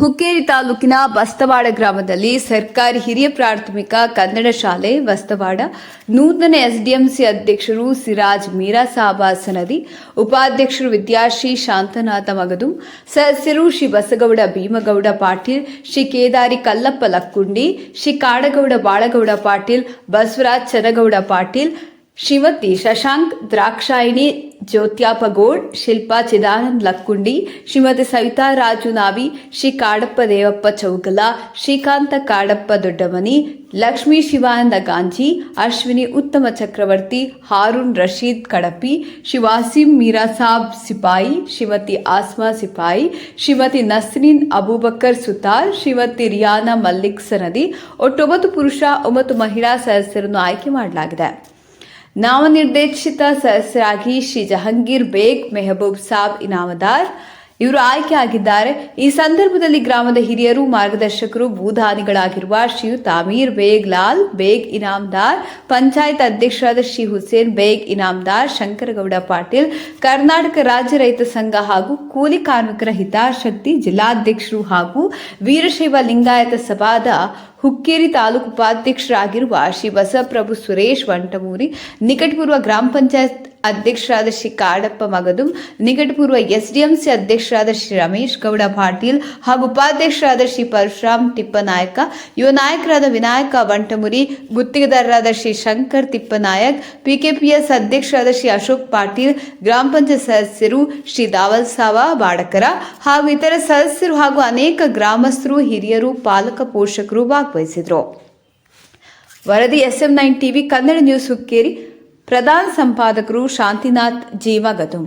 ಹುಕ್ಕೇರಿ ತಾಲೂಕಿನ ಬಸ್ತವಾಡ ಗ್ರಾಮದಲ್ಲಿ ಸರ್ಕಾರಿ ಹಿರಿಯ ಪ್ರಾಥಮಿಕ ಕನ್ನಡ ಶಾಲೆ ಬಸ್ತವಾಡ, ನೂತನ ಎಸ್ಡಿಎಂಸಿ ಅಧ್ಯಕ್ಷರು ಸಿರಾಜ್ ಮೀರಾ ಸಾಬಾ ಸನದಿ ಉಪಾಧ್ಯಕ್ಷರು ವಿದ್ಯಾಶ್ರೀ ಶಾಂತನಾಥ ಮಗದು, ಸದಸ್ಯರು ಶ್ರೀ ಬಸಗೌಡ ಭೀಮಗೌಡ ಪಾಟೀಲ್, ಶ್ರೀ ಕೇದಾರಿ ಕಲ್ಲಪ್ಪ ಲಕ್ಕುಂಡಿ, ಶ್ರೀ ಕಾಡಗೌಡ ಬಾಳಗೌಡ ಪಾಟೀಲ್, ಬಸವರಾಜ್ ಚನಗೌಡ ಪಾಟೀಲ್, ಶ್ರೀಮತಿ ಶಶಾಂಕ್ ದ್ರಾಕ್ಷಾಯಿಣಿ ಜ್ಯೋತ್ಯಾಪಗೋಡ್ ಶಿಲ್ಪಾ ಚಿದಾನಂದ್ ಲಕ್ಕುಂಡಿ, ಶ್ರೀಮತಿ ಸವಿತಾ ರಾಜು ನಾವಿ, ಶ್ರೀ ಕಾಡಪ್ಪ ದೇವಪ್ಪ ಚೌಗಲ, ಶ್ರೀಕಾಂತ ಕಾಡಪ್ಪ ದೊಡ್ಡಮನಿ, ಲಕ್ಷ್ಮೀ ಶಿವಾನಂದ ಗಾಂಜಿ, ಅಶ್ವಿನಿ ಉತ್ತಮ ಚಕ್ರವರ್ತಿ, ಹಾರೂನ್ ರಶೀದ್ ಕಡಪಿ, ಶಿವಾಸಿಂ ಮೀರಾಸಾಬ್ ಮೀರಾ ಸಾಬ್ ಸಿಪಾಯಿ, ಶ್ರೀಮತಿ ಆಸ್ಮಾ ಸಿಪಾಯಿ, ಶ್ರೀಮತಿ ನಸ್ರೀನ್ ಅಬೂಬಕ್ಕರ್ ಸುತಾರ್, ಶ್ರೀಮತಿ ರಿಯಾನಾ ಮಲ್ಲಿಕ್ ಸನದಿ ಒಟ್ಟೊಂಬತ್ತು ಪುರುಷ, ಒಂಬತ್ತು ಮಹಿಳಾ ಸದಸ್ಯರನ್ನು ಆಯ್ಕೆ ಮಾಡಲಾಗಿದೆ. ನಾಮನಿರ್ದೇಶಿತ ಸದಸ್ಯರಾಗಿ ಶ್ರೀ ಜಹಂಗೀರ್ ಬೇಗ್ ಮೆಹಬೂಬ್ ಸಾಬ್ ಇನಾಮದಾರ್ ಇವರು ಆಯ್ಕೆ ಆಗಿದ್ದಾರೆ. ಈ ಸಂದರ್ಭದಲ್ಲಿ ಗ್ರಾಮದ ಹಿರಿಯರು, ಮಾರ್ಗದರ್ಶಕರು, ಭೂದಾನಿಗಳಾಗಿರುವ ಶ್ರೀಯುತ ಅಮೀರ್ ಬೇಗ್ ಲಾಲ್ ಬೇಗ್ ಇನಾಮ್ದಾರ್, ಪಂಚಾಯತ್ ಅಧ್ಯಕ್ಷರಾದ ಶ್ರೀ ಹುಸೇನ್, ಬೇಗ್ ಇನಾಮದಾರ್, ಶಂಕರಗೌಡ ಪಾಟೀಲ್, ಕರ್ನಾಟಕ ರಾಜ್ಯ ರೈತ ಸಂಘ ಹಾಗೂ ಕೂಲಿ ಕಾರ್ಮಿಕರ ಹಿತಾಸಕ್ತಿ ಜಿಲ್ಲಾಧ್ಯಕ್ಷರು ಹಾಗೂ ವೀರಶೈವ ಲಿಂಗಾಯತ ಸಭಾದ ಹುಕ್ಕೇರಿ ತಾಲೂಕು ಉಪಾಧ್ಯಕ್ಷರಾಗಿರುವ ಶ್ರೀ ಬಸವಪ್ರಭು ಸುರೇಶ್ ವಂಟಮೂರಿ, ನಿಕಟಪೂರ್ವ ಗ್ರಾಮ ಪಂಚಾಯತ್ ಅಧ್ಯಕ್ಷರಾದ ಶ್ರೀ ಕಾಡಪ್ಪ ಮಗದು ನಿಕಟಪೂರ್ವ ಎಸ್ಡಿಎಂಸಿ ಅಧ್ಯಕ್ಷರಾದ ಶ್ರೀ ರಮೇಶ್ ಗೌಡ ಪಾಟೀಲ್ ಹಾಗೂ ಉಪಾಧ್ಯಕ್ಷರಾದ ಶ್ರೀ ಪರಶುರಾಮ್ ತಿಪ್ಪನಾಯಕ, ಯುವ ನಾಯಕರಾದ ವಿನಾಯಕ ವಂಟಮುರಿ, ಗುತ್ತಿಗೆದಾರರಾದ ಶ್ರೀ ಶಂಕರ್ ತಿಪ್ಪನಾಯಕ್, ಪಿಕೆಪಿಎಸ್ ಅಧ್ಯಕ್ಷರಾದ ಶ್ರೀ ಅಶೋಕ್ ಪಾಟೀಲ್, ಗ್ರಾಮ ಪಂಚಾಯತ್ ಸದಸ್ಯರು ಶ್ರೀ ದಾವಲ್ ಸಾವ ಬಾಡಕರ ಹಾಗೂ ಇತರ ಸದಸ್ಯರು ಹಾಗೂ ಅನೇಕ ಗ್ರಾಮಸ್ಥರು, ಹಿರಿಯರು, ಪಾಲಕ ಪೋಷಕರು ಭಾಗವಹಿಸಿದರು. ವರದಿ SM nine TV, Kannada news Hukkeri. ಪ್ರಧಾನ ಸಂಪಾದಕರು ಶಾಂತಿನಾಥ್ ಜೀವಗದುಂ